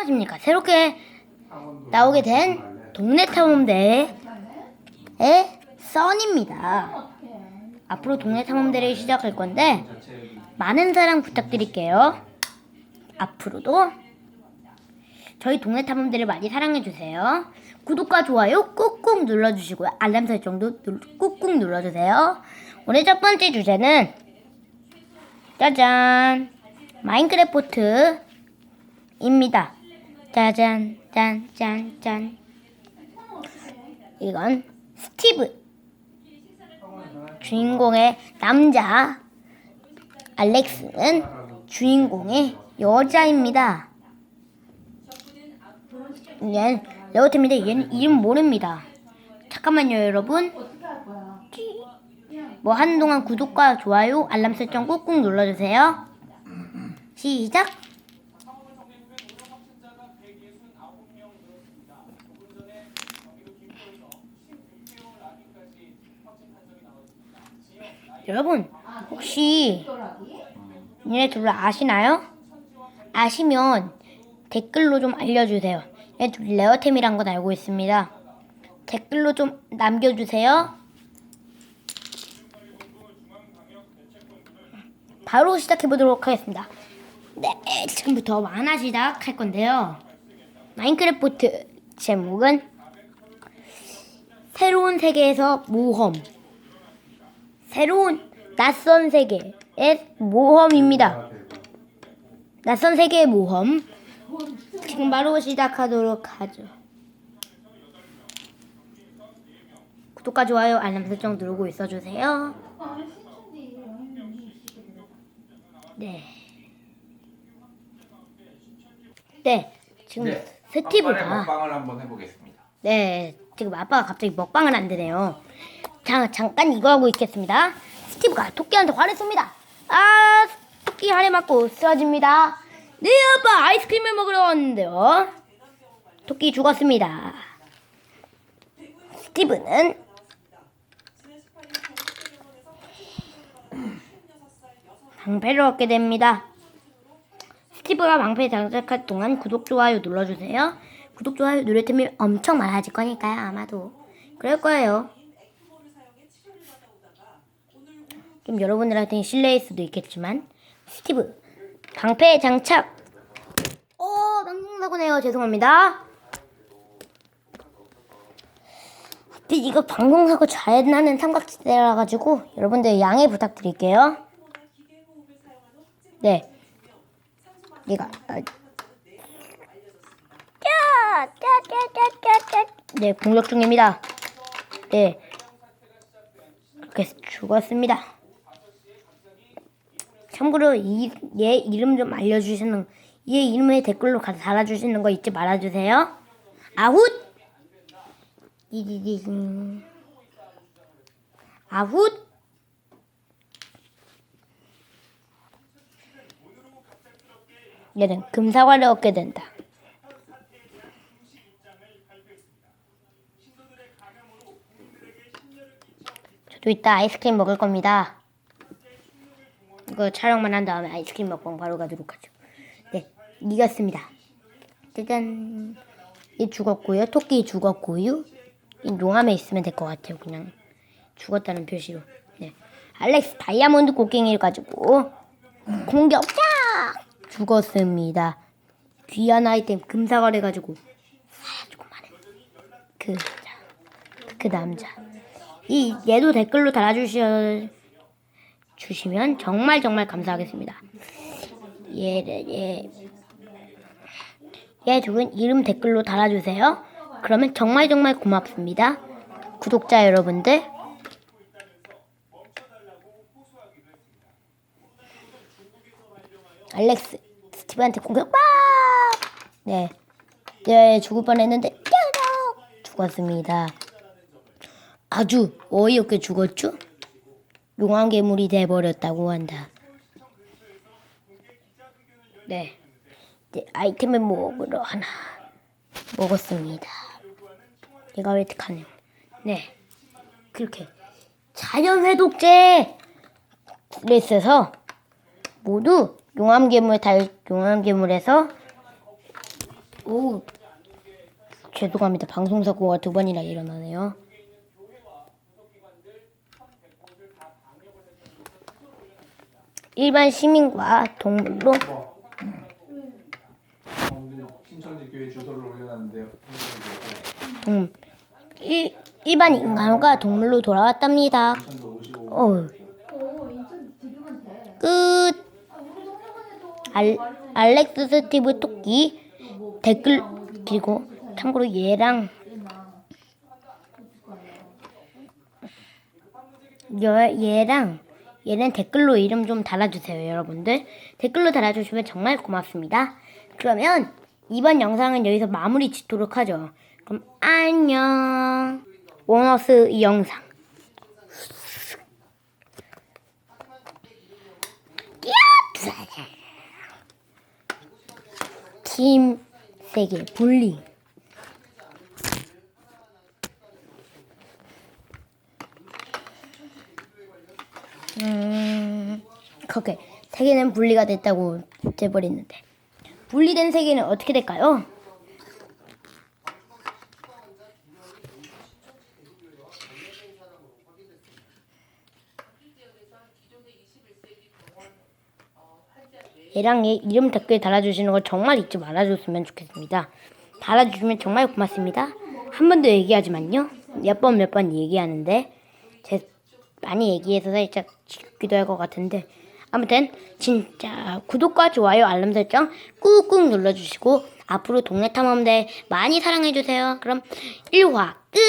안녕하십니까. 새롭게 나오게 된 동네 탐험대의 써니입니다. 앞으로 동네 탐험대를 시작할 건데 많은 사랑 부탁드릴게요. 앞으로도 저희 동네 탐험대를 많이 사랑해 주세요. 구독과 좋아요 꾹꾹 눌러주시고요. 알람 설정도 눌- 꾹꾹 눌러주세요. 오늘 첫 번째 주제는 짜잔 마인크래프트입니다. 짜잔 짠 짠 짠 이건 스티브 주인공의 남자 알렉스는 주인공의 여자입니다. 얘는 레오템인데 얘는 이름 모릅니다. 잠깐만요 여러분. 뭐 한동안 구독과 좋아요 알람 설정 꾹꾹 눌러주세요. 시작. 여러분 혹시 얘네 둘을 아시나요? 아시면 댓글로 좀 알려주세요. 얘네 둘 레어템이란 건 알고 있습니다. 댓글로 좀 남겨주세요. 바로 시작해 보도록 하겠습니다. 네, 지금부터 만화 시작할 건데요. 마인크래프트 제목은 새로운 세계에서 모험. 새로운 낯선 세계의 모험입니다. 낯선 세계의 모험. 지금 바로 시작하도록 하죠. 구독과 좋아요, 알람 설정 누르고 있어주세요. 네. 네, 지금 네. 스티브가 먹방을 한번 해보겠습니다. 네, 지금 아빠가 갑자기 먹방을 안 되네요. 자, 잠깐 이거 하고 있겠습니다. 스티브가 토끼한테 화를 쏩니다. 아, 토끼 화를 맞고 쓰러집니다. 네, 아빠 아이스크림을 먹으러 왔는데요. 토끼 죽었습니다. 스티브는 방패를 얻게 됩니다. 스티브가 방패 장착할 동안 구독, 좋아요 눌러주세요. 구독, 좋아요 누를 테면 엄청 많아질 거니까요, 아마도. 그럴 거예요. 좀 여러분들한테는 실례일 수도 있겠지만, 스티브, 방패 장착! 어, 방송사고네요. 죄송합니다. 근데 이거 방송사고 잘 나는 삼각지대라 가지고 여러분들 양해 부탁드릴게요. 네. 얘가 아. 네, 공격 중입니다. 네. 해서 죽었습니다. 참고로 이, 얘 이름 좀 알려주시는, 얘 이름에 댓글로 달아주시는 거 잊지 말아주세요. 아훗! 이디디, 아훗! 얘는 금사과를 얻게 된다. 저도 이따 아이스크림 먹을 겁니다. 이거 촬영만 한 다음에 아이스크림 먹방 바로 가도록 하죠. 네, 이겼습니다. 짜잔. 얘 죽었고요. 토끼 죽었고요. 이 용암에 있으면 될 것 같아요. 그냥 죽었다는 표시로. 네. 알렉스 다이아몬드 곡괭이를 가지고 공격 쫙 죽었습니다. 귀한 아이템 금사과를 가지고 사주고 마는 그. 그 남자. 이 얘도 댓글로 달아주셔 주시면 정말 정말 감사하겠습니다. 얘를 얘. 얘 죽은 이름 댓글로 달아주세요. 그러면 정말 정말 고맙습니다. 구독자 여러분들. 알렉스 스티브한테 공격 빡! 네. 네, 죽을 뻔했는데 뾰록 죽었습니다. 아주 어이없게 죽었죠? 용암 괴물이 돼버렸다고 한다. 네. 이제 아이템을 먹으러 하나 먹었습니다. 얘가 왜 이렇게 네. 그렇게 자연 회독제 레스에서 모두 용암 괴물 달 용암 괴물에서 오, 죄송합니다. 방송 사고가 두 번이나 일어나네요. 일반 시민과 동물로. 동, 일, 일반 인간과 동물로 돌아왔답니다. 어, 끝. 알, 알렉스 스티브 토끼 댓글 그리고 참고로 얘랑 여, 얘랑 얘는 댓글로 이름 좀 달아주세요 여러분들. 댓글로 달아주시면 정말 고맙습니다. 그러면 이번 영상은 여기서 마무리 짓도록 하죠. 그럼 안녕. 이 영상. 팀 세계 분리 음, 그렇게 세계는 분리가 됐다고 돼버렸는데 분리된 세계는 어떻게 될까요? 얘랑 얘 이름 댓글 달아주시는 거 정말 잊지 말아줬으면 좋겠습니다. 달아주시면 정말 고맙습니다. 한 번 더 얘기하지만요. 몇 번 몇 번 얘기하는데 제 많이 얘기해서 살짝 죽기도 할 것 같은데 아무튼 진짜 구독과 좋아요 알람 설정 꾹꾹 눌러주시고 앞으로 동네 탐험대 많이 사랑해주세요. 그럼 1화 끝!